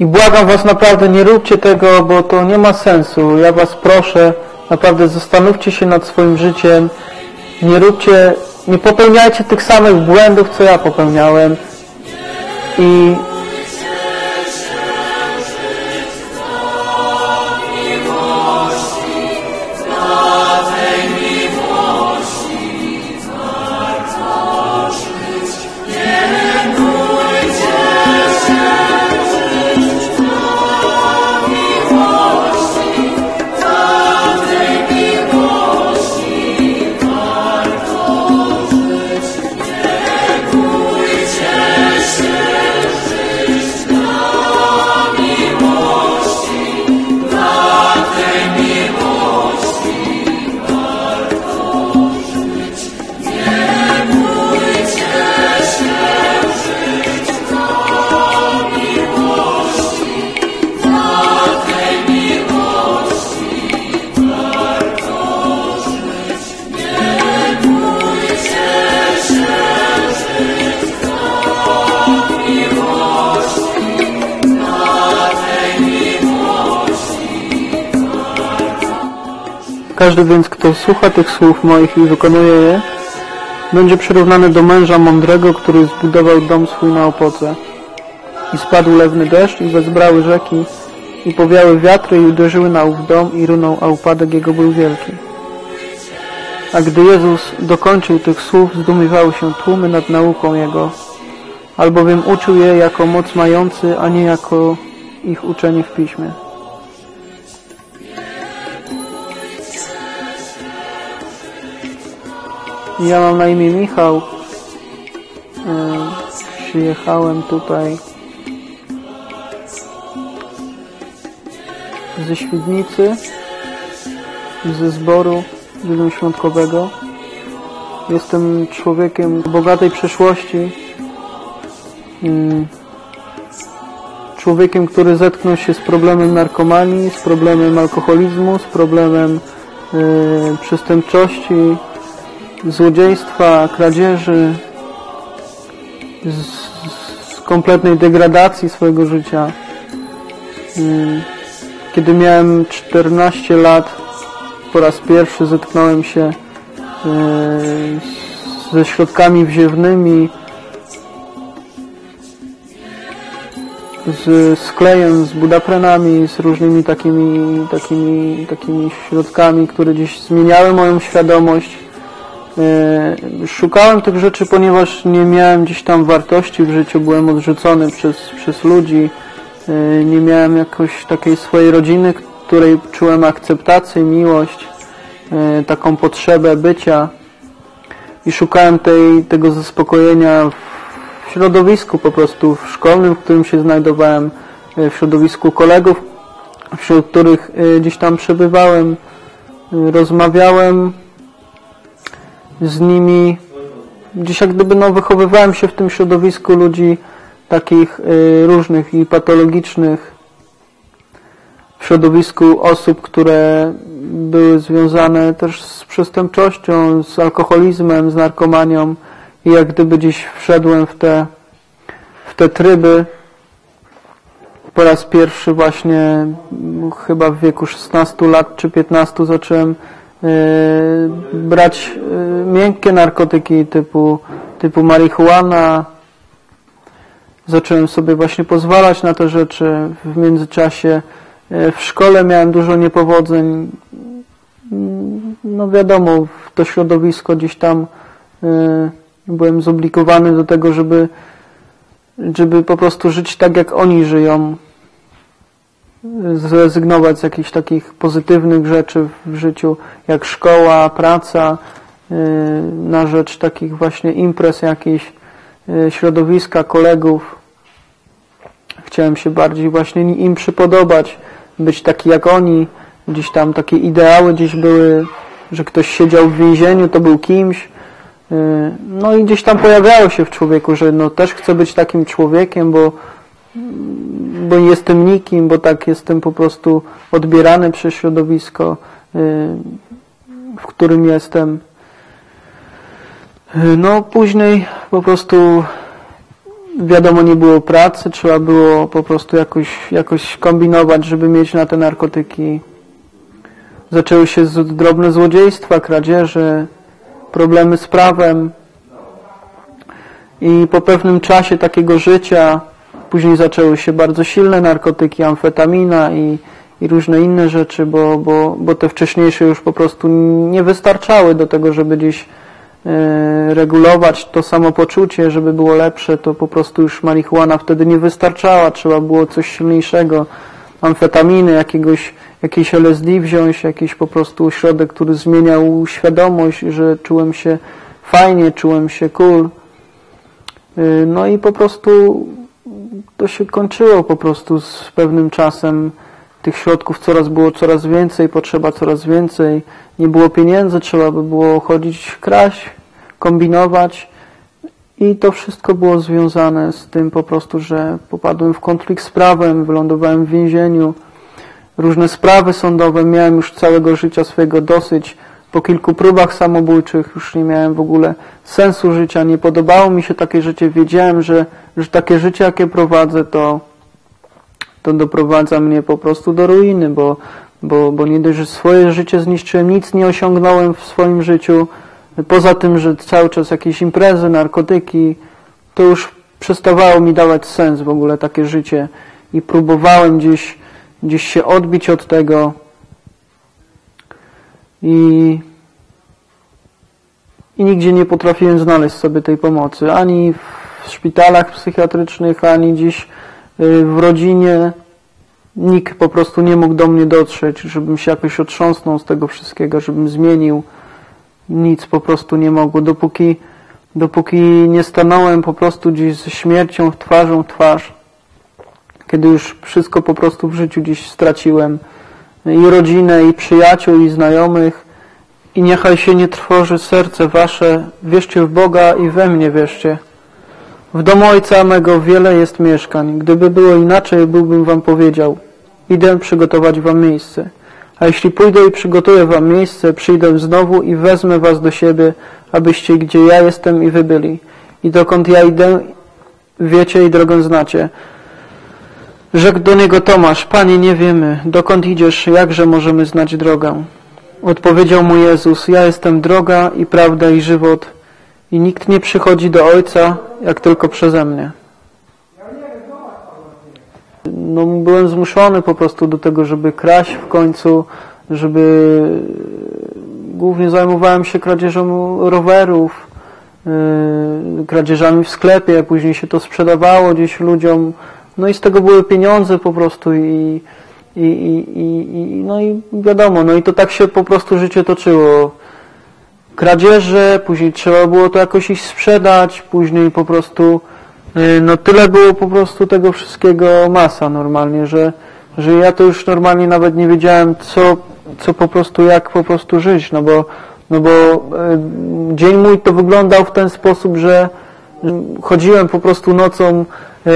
I błagam Was naprawdę, nie róbcie tego, bo to nie ma sensu. Ja Was proszę, naprawdę zastanówcie się nad swoim życiem. Nie róbcie, nie popełniajcie tych samych błędów, co ja popełniałem. I Każdy więc, kto słucha tych słów moich i wykonuje je, będzie przyrównany do męża mądrego, który zbudował dom swój na opoce. I spadł lewny deszcz i wezbrały rzeki i powiały wiatry i uderzyły na ów dom i runął, a upadek jego był wielki. A gdy Jezus dokończył tych słów, zdumiewały się tłumy nad nauką Jego, albowiem uczył je jako moc mający, a nie jako ich uczenie w Piśmie. Ja mam na imię Michał. E, przyjechałem tutaj ze Świdnicy, ze zboru wieloświątkowego. Jestem człowiekiem bogatej przeszłości. Mm, człowiekiem, który zetknął się z problemem narkomanii, z problemem alkoholizmu, z problemem e, przestępczości, złodziejstwa, kradzieży, z, z kompletnej degradacji swojego życia. Mm, kiedy miałem 14 lat, po raz pierwszy zetknąłem się e, ze środkami wziewnymi, z sklejem, z budaprenami, z różnymi takimi, takimi, takimi środkami, które gdzieś zmieniały moją świadomość szukałem tych rzeczy, ponieważ nie miałem gdzieś tam wartości w życiu, byłem odrzucony przez, przez ludzi, e, nie miałem jakoś takiej swojej rodziny, której czułem akceptację, miłość, e, taką potrzebę bycia. I szukałem tej, tego zaspokojenia w środowisku po prostu, w szkolnym, w którym się znajdowałem, w środowisku kolegów, wśród których gdzieś tam przebywałem, rozmawiałem, z nimi. Jak gdyby no, wychowywałem się w tym środowisku ludzi takich y, różnych i patologicznych w środowisku osób, które były związane też z przestępczością, z alkoholizmem, z narkomanią. I jak gdyby gdzieś wszedłem w te, w te tryby. Po raz pierwszy właśnie chyba w wieku 16 lat czy 15 zacząłem brać y, miękkie narkotyki typu, typu marihuana. Zacząłem sobie właśnie pozwalać na te rzeczy. W międzyczasie y, w szkole miałem dużo niepowodzeń. No wiadomo, to środowisko gdzieś tam byłem zobligowany do tego, żeby, żeby po prostu żyć tak, jak oni żyją zrezygnować z jakichś takich pozytywnych rzeczy w życiu, jak szkoła, praca, y, na rzecz takich właśnie imprez jakichś, y, środowiska, kolegów. Chciałem się bardziej właśnie im przypodobać, być taki jak oni. Gdzieś tam takie ideały gdzieś były, że ktoś siedział w więzieniu, to był kimś. Y, no i gdzieś tam pojawiało się w człowieku, że no też chcę być takim człowiekiem, bo bo jestem nikim, bo tak jestem po prostu odbierany przez środowisko, y, w którym jestem. Y, no później po prostu wiadomo, nie było pracy, trzeba było po prostu jakoś, jakoś kombinować, żeby mieć na te narkotyki. Zaczęły się drobne złodziejstwa, kradzieże, problemy z prawem. I po pewnym czasie takiego życia później zaczęły się bardzo silne narkotyki, amfetamina i, i różne inne rzeczy, bo, bo, bo te wcześniejsze już po prostu nie wystarczały do tego, żeby gdzieś e, regulować to samopoczucie, żeby było lepsze, to po prostu już marihuana wtedy nie wystarczała, trzeba było coś silniejszego, amfetaminy, jakiegoś, jakiś LSD wziąć, jakiś po prostu środek, który zmieniał świadomość, że czułem się fajnie, czułem się cool. E, no i po prostu to się kończyło po prostu z pewnym czasem. Tych środków coraz było coraz więcej, potrzeba coraz więcej. Nie było pieniędzy, trzeba by było chodzić, kraść, kombinować. I to wszystko było związane z tym po prostu, że popadłem w konflikt z prawem, wylądowałem w więzieniu. Różne sprawy sądowe, miałem już całego życia swojego dosyć. Po kilku próbach samobójczych już nie miałem w ogóle sensu życia, nie podobało mi się takie życie. Wiedziałem, że, że takie życie, jakie prowadzę, to, to doprowadza mnie po prostu do ruiny, bo, bo, bo nie dość, że swoje życie zniszczyłem, nic nie osiągnąłem w swoim życiu. Poza tym, że cały czas jakieś imprezy, narkotyki, to już przestawało mi dawać sens w ogóle takie życie i próbowałem gdzieś, gdzieś się odbić od tego, i, i nigdzie nie potrafiłem znaleźć sobie tej pomocy. Ani w szpitalach psychiatrycznych, ani dziś y, w rodzinie. Nikt po prostu nie mógł do mnie dotrzeć, żebym się jakoś otrząsnął z tego wszystkiego, żebym zmienił. Nic po prostu nie mogło. Dopóki, dopóki nie stanąłem po prostu gdzieś ze śmiercią w twarzą w twarz, kiedy już wszystko po prostu w życiu dziś straciłem, i rodzinę, i przyjaciół, i znajomych. I niechaj się nie trwoży serce wasze, wierzcie w Boga i we mnie wierzcie. W domu Ojca mego wiele jest mieszkań. Gdyby było inaczej, byłbym wam powiedział. Idę przygotować wam miejsce. A jeśli pójdę i przygotuję wam miejsce, przyjdę znowu i wezmę was do siebie, abyście gdzie ja jestem i wy byli. I dokąd ja idę, wiecie i drogę znacie. Rzekł do niego Tomasz, Panie, nie wiemy, dokąd idziesz, jakże możemy znać drogę? Odpowiedział mu Jezus, ja jestem droga i prawda i żywot i nikt nie przychodzi do Ojca, jak tylko przeze mnie. No, byłem zmuszony po prostu do tego, żeby kraść w końcu, żeby głównie zajmowałem się kradzieżą rowerów, yy, kradzieżami w sklepie, później się to sprzedawało gdzieś ludziom, no i z tego były pieniądze po prostu i, i, i, i, no i wiadomo, no i to tak się po prostu życie toczyło. Kradzieże, później trzeba było to jakoś iść sprzedać, później po prostu y, no tyle było po prostu tego wszystkiego masa normalnie, że, że ja to już normalnie nawet nie wiedziałem co, co po prostu, jak po prostu żyć, no bo, no bo y, dzień mój to wyglądał w ten sposób, że chodziłem po prostu nocą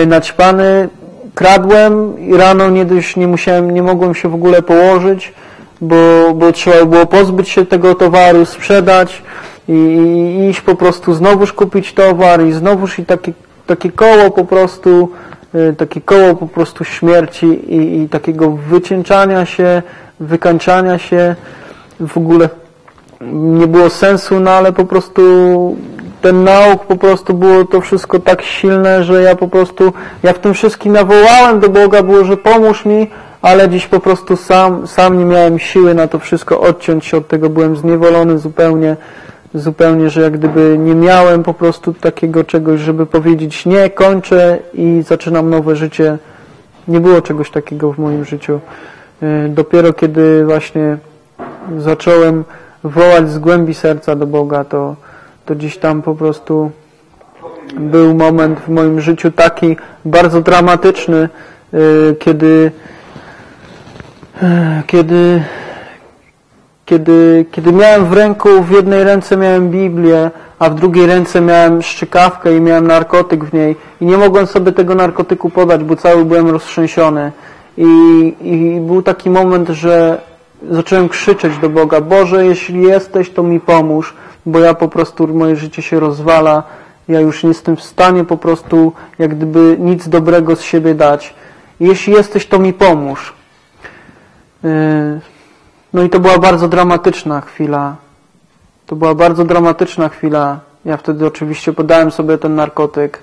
naćpany, kradłem i rano nie nie musiałem, nie mogłem się w ogóle położyć, bo, bo trzeba było pozbyć się tego towaru, sprzedać i, i iść po prostu znowuż kupić towar i znowuż i takie, takie koło po prostu, e, takie koło po prostu śmierci i, i takiego wycieńczania się, wykańczania się. W ogóle nie było sensu, no ale po prostu ten nauk po prostu było to wszystko tak silne, że ja po prostu, ja w tym wszystkim nawołałem do Boga, było, że pomóż mi, ale dziś po prostu sam, sam nie miałem siły na to wszystko odciąć się od tego, byłem zniewolony zupełnie, zupełnie, że jak gdyby nie miałem po prostu takiego czegoś, żeby powiedzieć nie, kończę i zaczynam nowe życie. Nie było czegoś takiego w moim życiu. Y, dopiero kiedy właśnie zacząłem wołać z głębi serca do Boga, to, to gdzieś tam po prostu był moment w moim życiu taki bardzo dramatyczny, y, kiedy kiedy kiedy, kiedy miałem w ręku, w jednej ręce miałem Biblię, a w drugiej ręce miałem szczykawkę i miałem narkotyk w niej i nie mogłem sobie tego narkotyku podać, bo cały byłem roztrzęsiony. I, i był taki moment, że zacząłem krzyczeć do Boga, Boże, jeśli jesteś, to mi pomóż bo ja po prostu, moje życie się rozwala Ja już nie jestem w stanie po prostu jak gdyby nic dobrego z siebie dać. Jeśli jesteś, to mi pomóż. Yy, No i to była bardzo dramatyczna chwila. To była bardzo dramatyczna chwila. Ja wtedy oczywiście podałem sobie ten narkotyk.